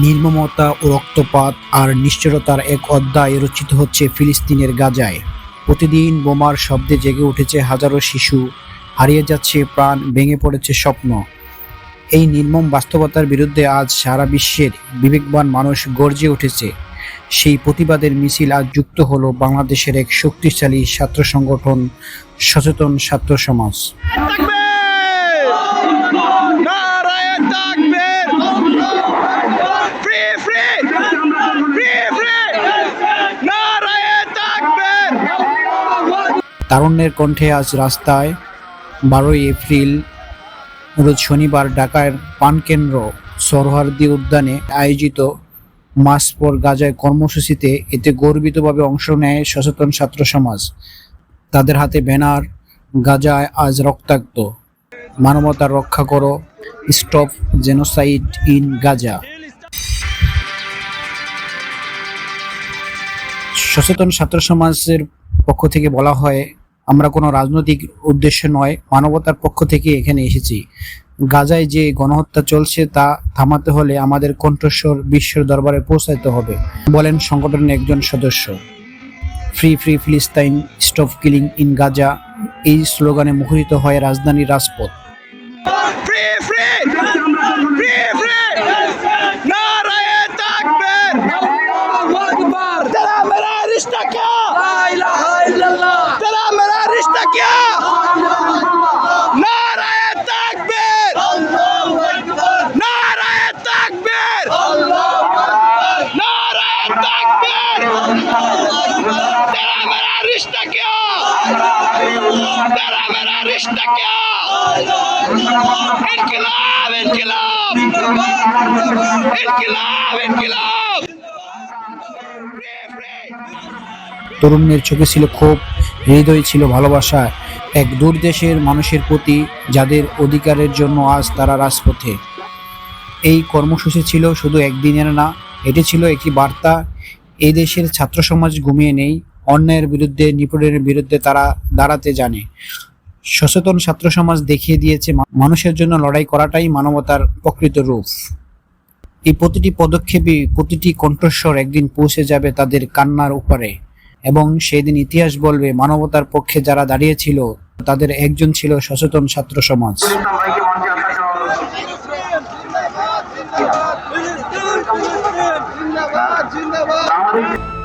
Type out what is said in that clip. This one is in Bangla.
নির্মমতা ও রক্তপাত আর নিশ্চরতার এক অধ্যায় রচিত হচ্ছে ফিলিস্তিনের গাজায়। প্রতিদিন বোমার শব্দে জেগে উঠেছে হাজারো শিশু, হারিয়ে যাচ্ছে প্রাণ, ভেঙে পড়েছে স্বপ্ন। এই নির্মম বাস্তবতার বিরুদ্ধে আজ সারা বিশ্বের বিবেকবান মানুষ গর্জে উঠেছে। সেই প্রতিবাদের মিছিল আজ যুক্ত হলো বাংলাদেশের এক শক্তিশালী ছাত্র সংগঠন, সচেতন ছাত্র সমাজ তাকবীর নারায়ে তাকবীর ফ্রি ফ্রি ফ্রি ফ্রি নারায়ে তাকবীর তারুণ্যের কণ্ঠে আজ রাস্তায় বারোই এপ্রিল, রোজ শনিবার ঢাকার পানকেন্দ্র, সরহার্দি উদ্যানে আয়োজিত মাস পর গাজায় কর্মসূচিতে এতে গর্বিতভাবে অংশ নেয় সচেতন ছাত্র সমাজ। তাদের হাতে ব্যানার, গাজায় আজ রক্তাক্ত। মানবতা রক্ষা করো, স্টপ জেনোসাইড ইন গাজা। সচেতন ছাত্র সমাজের পক্ষ থেকে বলা হয় আমরা কোনো রাজনৈতিক উদ্দেশ্য নয় মানবতার পক্ষ থেকে এখানে এসেছি। গাজায় যে গণহত্যা চলছে তা থামাতে হলে আমাদের কণ্ঠস্বর বিশ্বের দরবারে পৌঁছাতে হবে বলেন সংগঠনের একজন সদস্য। Free free Palestine stop killing in Gaza এই স্লোগানে মুখরিত হয় রাজধানীর রাজপথ। ফ্রি ফ্রি ফ্রি ফ্রি तेरा मेरा रिश्ता क्या इनकलाब इनकलाब इनकलाब इनकलाब তরুণের চোখে ছিল ক্ষোভ হৃদয়ে ছিল ভালোবাসা এক দূরদেশের মানুষের প্রতি যাদের অধিকারের জন্য আজ তারা রাজপথে এই কর্মসূচি ছিল শুধু একদিনের না এটি ছিল একটি বার্তা এই দেশের ছাত্র সমাজ ঘুমিয়ে নেই অন্যায়ের বিরুদ্ধে নিপুণের বিরুদ্ধে তারা দাঁড়াতে জানে। সচেতন ছাত্র সমাজ দেখিয়ে দিয়েছে, মানুষের জন্য লড়াই করাটাই মানবতার প্রকৃত রূপ। এই প্রতিটি পদক্ষেপে প্রতিটি কণ্ঠস্বর একদিন পৌঁছে যাবে তাদের কান্নার উপরে। এবং সেদিন ইতিহাস বলবে, মানবতার পক্ষে যারা দাঁড়িয়েছিল, তাদের একজন ছিল সচেতন ছাত্র সমাজ। জিন্দাবাদ।